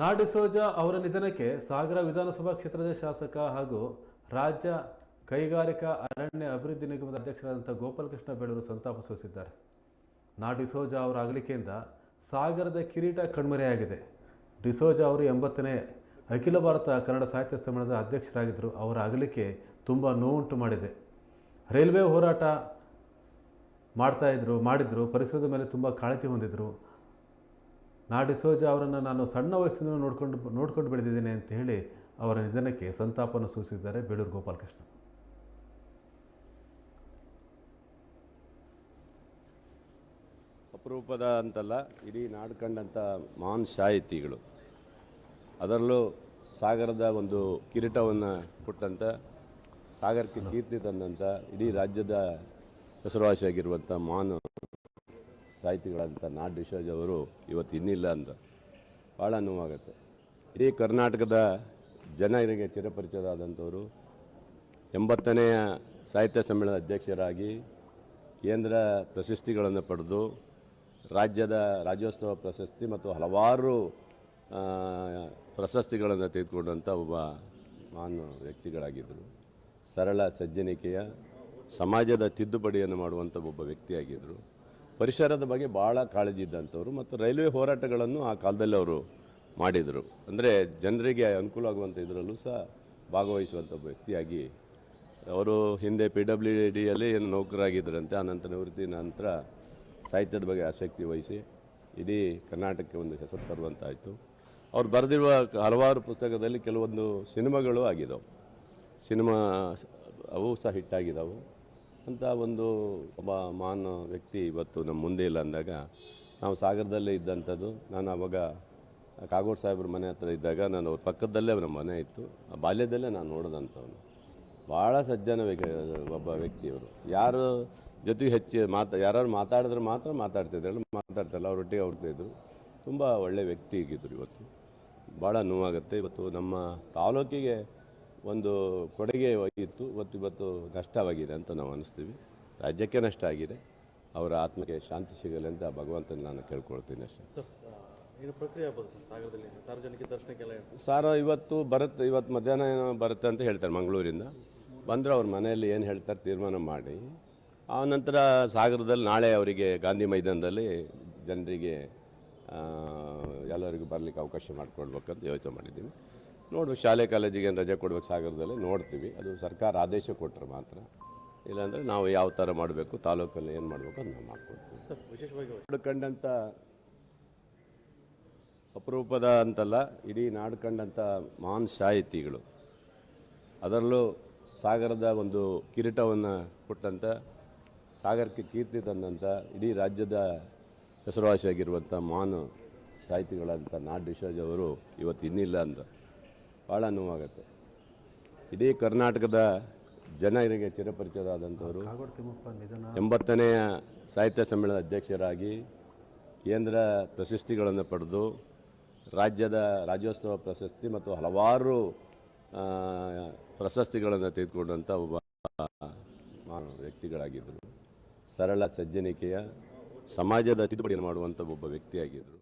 ನಾಡಿಸೋಜ ಅವರ ನಿಧನಕ್ಕೆ ಸಾಗರ ವಿಧಾನಸಭಾ ಕ್ಷೇತ್ರದ ಶಾಸಕ ಹಾಗೂ ರಾಜ್ಯ ಕೈಗಾರಿಕಾ ಅರಣ್ಯ ಅಭಿವೃದ್ಧಿ ನಿಗಮದ ಅಧ್ಯಕ್ಷರಾದಂಥ ಗೋಪಾಲಕೃಷ್ಣ ಬೇಡೂರು ಸಂತಾಪ ಸೂಚಿಸಿದ್ದಾರೆ ನಾಡಿಸೋಜ ಅವರ ಅಗಲಿಕೆಯಿಂದ ಸಾಗರದ ಕಿರೀಟ ಕಣ್ಮರೆಯಾಗಿದೆ. ಡಿಸೋಜ ಅವರು ಎಂಬತ್ತನೇ ಅಖಿಲ ಭಾರತ ಕನ್ನಡ ಸಾಹಿತ್ಯ ಸಮ್ಮೇಳನದ ಅಧ್ಯಕ್ಷರಾಗಿದ್ದರು. ಅವರ ಅಗಲಿಕೆ ತುಂಬ ನೋವುಂಟು ಮಾಡಿದೆ. ರೈಲ್ವೆ ಹೋರಾಟ ಮಾಡ್ತಾಯಿದ್ರು ಮಾಡಿದ್ರು, ಪರಿಸರದ ಮೇಲೆ ತುಂಬ ಕಾಳಜಿ ಹೊಂದಿದ್ರು ನಾಡಿಸೋಜ ಅವರನ್ನು ನಾನು ಸಣ್ಣ ವಯಸ್ಸಿನ ನೋಡ್ಕೊಂಡು ನೋಡ್ಕೊಂಡು ಬೆಳೆದಿದ್ದೇನೆ ಅಂತ ಹೇಳಿ ಅವರ ನಿಧನಕ್ಕೆ ಸಂತಾಪವನ್ನು ಸೂಚಿಸಿದ್ದಾರೆ ಬೇಳೂರು ಗೋಪಾಲಕೃಷ್ಣ. ಅಪರೂಪದ ಅಂತಲ್ಲ, ಇಡೀ ನಾಡು ಕಂಡಂಥ ಮಹಾನ್ ಸಾಹಿತಿಗಳು. ಅದರಲ್ಲೂ ಸಾಗರದ ಒಂದು ಕಿರೀಟವನ್ನು ಕೊಟ್ಟಂಥ ಸಾಗರಕ್ಕೆ ಕೀರ್ತಿ ತಂದಂಥ ಇಡೀ ರಾಜ್ಯದ ಹೆಸರುವಾಸಿಯಾಗಿರುವಂಥ ಮಹಾನ್ ಸಾಹಿತಿಗಳಂಥ ನಾಡ್ ಡಿಶೋಜ್ ಅವರು ಇವತ್ತು ಇನ್ನಿಲ್ಲ ಅಂತ. ಭಾಳ ನೋವಾಗುತ್ತೆ. ಇಡೀ ಕರ್ನಾಟಕದ ಜನರಿಗೆ ಚಿರಪರಿಚಿತರಾದಂಥವರು. ಎಂಬತ್ತನೆಯ ಸಾಹಿತ್ಯ ಸಮ್ಮೇಳನದ ಅಧ್ಯಕ್ಷರಾಗಿ ಕೇಂದ್ರ ಪ್ರಶಸ್ತಿಗಳನ್ನು ಪಡೆದು ರಾಜ್ಯದ ರಾಜ್ಯೋತ್ಸವ ಪ್ರಶಸ್ತಿ ಮತ್ತು ಹಲವಾರು ಪ್ರಶಸ್ತಿಗಳನ್ನು ತೆಗೆದುಕೊಂಡಂಥ ಒಬ್ಬ ಮಹಾನ್ ವ್ಯಕ್ತಿಗಳಾಗಿದ್ದರು. ಸರಳ ಸಜ್ಜನಿಕೆಯ, ಸಮಾಜದ ತಿದ್ದುಪಡಿಯನ್ನು ಮಾಡುವಂಥ ಒಬ್ಬ ವ್ಯಕ್ತಿಯಾಗಿದ್ದರು. ಪರಿಸರದ ಬಗ್ಗೆ ಭಾಳ ಕಾಳಜಿ ಇದ್ದಂಥವ್ರು ಮತ್ತು ರೈಲ್ವೆ ಹೋರಾಟಗಳನ್ನು ಆ ಕಾಲದಲ್ಲಿ ಅವರು ಮಾಡಿದರು. ಅಂದರೆ ಜನರಿಗೆ ಅನುಕೂಲ ಆಗುವಂಥ ಇದರಲ್ಲೂ ಸಹ ಭಾಗವಹಿಸುವಂಥ ವ್ಯಕ್ತಿಯಾಗಿ ಅವರು ಹಿಂದೆ ಪಿ ಡಬ್ಲ್ಯೂ ಡಿಯಲ್ಲಿ ಏನು ನೌಕರಾಗಿದ್ದರಂತೆ ಆನಂತರ ನಿವೃತ್ತಿ ನಂತರ ಸಾಹಿತ್ಯದ ಬಗ್ಗೆ ಆಸಕ್ತಿ ವಹಿಸಿ ಇಡೀ ಕರ್ನಾಟಕಕ್ಕೆ ಒಂದು ಹೆಸರು ತರುವಂತಾಯಿತು. ಅವ್ರು ಬರೆದಿರುವ ಹಲವಾರು ಪುಸ್ತಕದಲ್ಲಿ ಕೆಲವೊಂದು ಸಿನಿಮಾಗಳು ಆಗಿದ್ದಾವೆ. ಸಿನಿಮಾ, ಅವು ಸಹ ಹಿಟ್ಟಾಗಿದ್ದಾವೆ ಅಂತ ಒಂದು ಒಬ್ಬ ಮಹಾನ್ ವ್ಯಕ್ತಿ ಇವತ್ತು ನಮ್ಮ ಮುಂದೆ ಇಲ್ಲ ಅಂದಾಗ, ನಾವು ಸಾಗರದಲ್ಲೇ ಇದ್ದಂಥದ್ದು. ನಾನು ಅವಾಗ ಕಾಗೋಡು ಸಾಹೇಬ್ರ ಮನೆ ಹತ್ರ ಇದ್ದಾಗ ನಾನು ಅವ್ರ ಪಕ್ಕದಲ್ಲೇ ಅವ್ರ ಮನೆ ಇತ್ತು. ಆ ಬಾಲ್ಯದಲ್ಲೇ ನಾನು ನೋಡಿದಂಥವನು. ಭಾಳ ಸಜ್ಜನ ವ್ಯಕ್ತಿ ಒಬ್ಬ ವ್ಯಕ್ತಿಯವರು ಯಾರು ಜೊತೆಗೆ ಹೆಚ್ಚು ಮಾತಾ ಯಾರು ಮಾತಾಡಿದ್ರೆ ಮಾತ್ರ ಮಾತಾಡ್ತಿದ್ರು. ಮಾತಾಡ್ತಲ್ಲ ಅವರೊಟ್ಟಿಗೆ ಅವ್ರದ್ದು ತುಂಬ ಒಳ್ಳೆಯ ವ್ಯಕ್ತಿ ಆಗಿದ್ದರು ಇವತ್ತು. ಭಾಳ ನೋವಾಗುತ್ತೆ. ಇವತ್ತು ನಮ್ಮ ತಾಲೂಕಿಗೆ ಒಂದು ಕೊಡುಗೆ ಇತ್ತು ಇವತ್ತು ಇವತ್ತು ನಷ್ಟವಾಗಿದೆ ಅಂತ ನಾವು ಅನಿಸ್ತೀವಿ. ರಾಜ್ಯಕ್ಕೆ ನಷ್ಟ ಆಗಿದೆ. ಅವರ ಆತ್ಮಕ್ಕೆ ಶಾಂತಿ ಸಿಗಲಿ ಅಂತ ಭಗವಂತನ ನಾನು ಕೇಳ್ಕೊಳ್ತೀನಿ ಅಷ್ಟೇ. ಸರ್ ಇವತ್ತು ಬರುತ್ತೆ ಇವತ್ತು ಮಧ್ಯಾಹ್ನ ಏನೋ ಬರುತ್ತೆ ಅಂತ ಹೇಳ್ತಾರೆ ಮಂಗಳೂರಿಂದ. ಬಂದರೆ ಅವ್ರ ಮನೆಯಲ್ಲಿ ಏನು ಹೇಳ್ತಾರೆ ತೀರ್ಮಾನ ಮಾಡಿ. ಆ ನಂತರ ಸಾಗರದಲ್ಲಿ ನಾಳೆ ಅವರಿಗೆ ಗಾಂಧಿ ಮೈದಾನದಲ್ಲಿ ಜನರಿಗೆ ಎಲ್ಲರಿಗೂ ಬರಲಿಕ್ಕೆ ಅವಕಾಶ ಮಾಡಿಕೊಡ್ಬೇಕಂತ ಯೋಚನೆ ಮಾಡಿದ್ದೀವಿ. ನೋಡ್ಬೇಕು ಶಾಲೆ ಕಾಲೇಜಿಗೆ ಏನು ರಜೆ ಕೊಡ್ಬೇಕು ಸಾಗರದಲ್ಲಿ? ನೋಡ್ತೀವಿ. ಅದು ಸರ್ಕಾರ ಆದೇಶ ಕೊಟ್ಟರೆ ಮಾತ್ರ. ಇಲ್ಲಾಂದರೆ ನಾವು ಯಾವ ಥರ ಮಾಡಬೇಕು ತಾಲೂಕಲ್ಲಿ ಏನು ಮಾಡಬೇಕು ಅದು ನಾವು ಮಾಡ್ಕೊಡ್ತೀವಿ. ಸರ್ ವಿಶೇಷವಾಗಿ ನಾಡು ಕಂಡಂಥ ಅಪರೂಪದ ಅಂತಲ್ಲ ಇಡೀ ನಾಡು ಕಂಡಂಥ ಮಹಾನ್ ಸಾಹಿತಿಗಳು. ಅದರಲ್ಲೂ ಸಾಗರದ ಒಂದು ಕಿರೀಟವನ್ನು ಕೊಟ್ಟಂಥ ಸಾಗರಕ್ಕೆ ಕೀರ್ತಿ ತಂದಂಥ ಇಡೀ ರಾಜ್ಯದ ಹೆಸರುವಾಸಿಯಾಗಿರುವಂಥ ಮಹಾನ್ ಸಾಹಿತಿಗಳಂಥ ನಾಡ್ ಡಿಶೋಜ್ ಅವರು ಇವತ್ತು ಇನ್ನಿಲ್ಲ ಅಂತ. ಭಾಳ ನೋವಾಗುತ್ತೆ. ಇಡೀ ಕರ್ನಾಟಕದ ಜನರಿಗೆ ಚಿರಪರಿಚಿತರಾದಂಥವರು. ಎಂಬತ್ತನೆಯ ಸಾಹಿತ್ಯ ಸಮ್ಮೇಳನದ ಅಧ್ಯಕ್ಷರಾಗಿ ಕೇಂದ್ರ ಪ್ರಶಸ್ತಿಗಳನ್ನು ಪಡೆದು ರಾಜ್ಯದ ರಾಜ್ಯೋತ್ಸವ ಪ್ರಶಸ್ತಿ ಮತ್ತು ಹಲವಾರು ಪ್ರಶಸ್ತಿಗಳನ್ನು ತೆಗೆದುಕೊಂಡಂಥ ಒಬ್ಬ ವ್ಯಕ್ತಿಗಳಾಗಿದ್ದರು. ಸರಳ ಸಜ್ಜನಿಕೆಯ, ಸಮಾಜದ ತಿದ್ದುಪಡಿಯನ್ನು ಮಾಡುವಂಥ ಒಬ್ಬ ವ್ಯಕ್ತಿಯಾಗಿದ್ದರು.